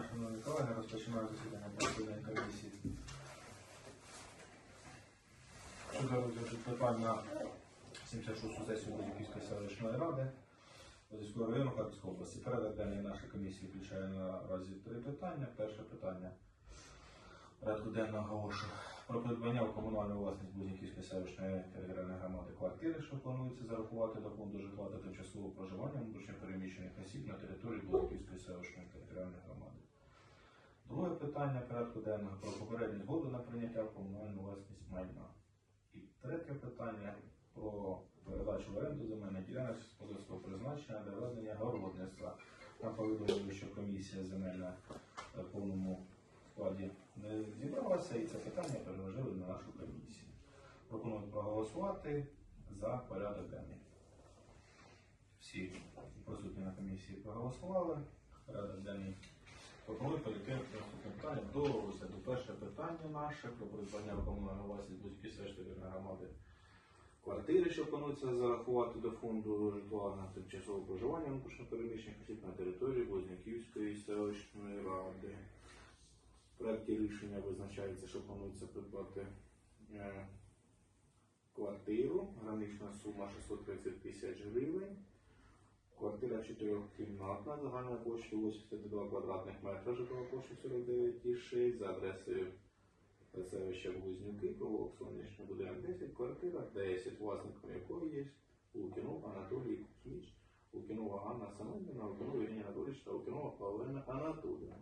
дня, шановні колеги. Розпочинаю засідання посідання комісії. Щодо розгляду питання 76 сесію Будівківської селищної ради Одеського району Харківської області. Порядок денний нашої комісії включає наразі три питання. Перше питання порядку денного про придбання у комунальну власність Будівківської селищної територіальної громади квартири, що планується зарахувати до фонду житла та тимчасового проживання внутрішньо переміщених осіб на території Будівківської селищної територіальної громади. Питання порядку денного про попередню згоду на прийняття в комунальну власність майна. І третє питання про передачу в оренду земельних ділянок сільськогосподарського призначення для ведення городництва. Нам повідомили, що комісія земельна в повному складі не зібралася, і це питання переложили на нашу комісію. Пропоную проголосувати за порядок денний. Всі присутні на комісії проголосували. Порядок денний Пропоную перейти питання до розгляду. Перше питання наше про придбання комунальної власність Бузької селищної громади квартири, що планується зарахувати до фонду житла на тимчасове проживання внутрішньо переміщених осіб на території Близнюківської селищної ради. В проєкті рішення визначається, що планується придбати е, квартиру, гранична сума 630 тисяч гривень. Квартира чотирьохкімнатна, загальна площа 82 квадратних метра, житлова площа 49,6 за адресою селища Близнюки, провулок Сонячний будинок 10, квартира 10, власником якої є Лукінов Анатолій Кузьміч, Лукінова Анна Семенівна, Лукінова Євгенія Анатолійович та Лукінова Павлина Анатолійовна.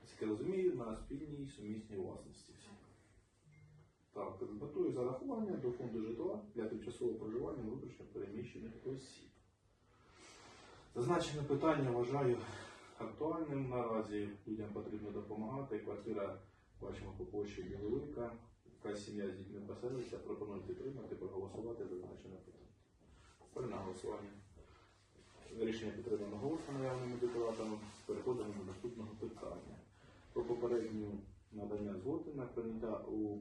Наскільки я розумію, на спільній сумісній власності. Так, підготую зарахування до фонду житла для тимчасового проживання внутрішньо переміщених осіб. Зазначене питання вважаю актуальним наразі. Людям потрібно допомагати. Квартира, бачимо по площі невелика. Яка сім'я з дітьми поселиться, пропоную підтримати, проголосувати зазначене питання. Ставлю на голосування. Рішення підтримано голосом наявними депутатами. Переходимо до наступного питання. Про попередню надання згоди на прийняття у,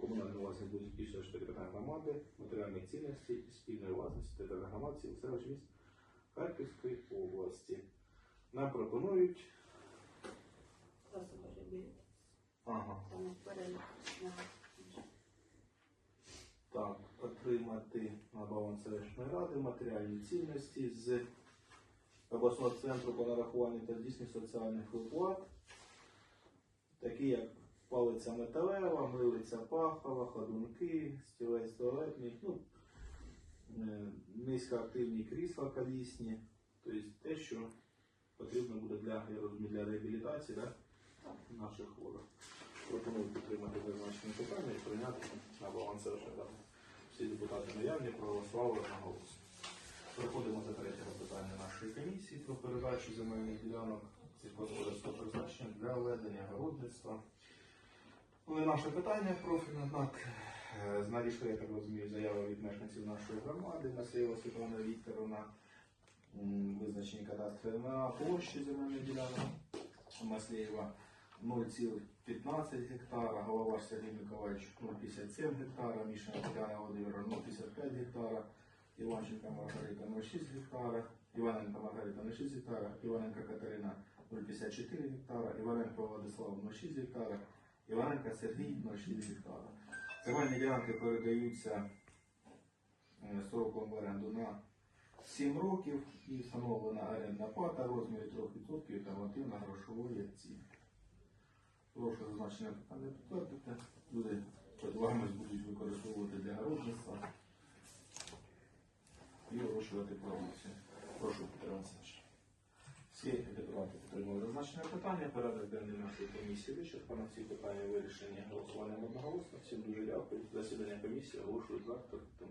комунальну власність Будівківської територіальної громади матеріальних цінностей спільної власності територіальної громади сіл селищ міст Харківської області. Нам пропонують. Ага. Так, отримати на баланс селищної ради матеріальні цінності з обласного центру по нарахуванню та здійсненню соціальних виплат, такі як палиця металева, милиця пахова, ходунки, стілець туалетний, ну, низькоактивні крісла колісні, тобто те, що потрібно буде для, я розумію, для реабілітації да, наших хворих. Пропоную підтримати зазначені питання і прийняти на баланс селищної. Всі депутати наявні проголосували на голос. Переходимо до третього питання нашої комісії про передачу земельних ділянок сільськогосподарського призначення для ведення городництва. Ну, і наше питання профільне, однак е, знайшли, я так розумію, заяви від мешканців нашої громади, Масеєва Світлана Вікторовна, визначені кадастри на площі земельних ділянок Маслєєва 0,15 гектара, Головаш Сергій Миколаївич 0,57 гектара, Мішина Тетяна Володимировна 0,55 гектара, Іванченка Маргарита 0,6 гектара, Іваненко Маргарита 0,6 гектара, Іваненко Катерина 0,54 гектара, Іваненко Владислав 0,6 гектара, Іваненко Сергій 0,6 гектара. Земельні ділянки передаються е, строком в оренду на 7 років і встановлена орендна плата розмірі 3% та нормативна грошової оцінки. Прошу зазначення питання підтвердити. Люди сподіваємось будуть використовувати для городництва і вирощувати продукцію. Прошу підтримати. Всі депутати підтримали зазначене питання. Порядок денний нашої комісії вичерпано. Всі питання вирішення голосуванням одноголосно. Всім дуже дякую. Засідання комісії оголошую закритим.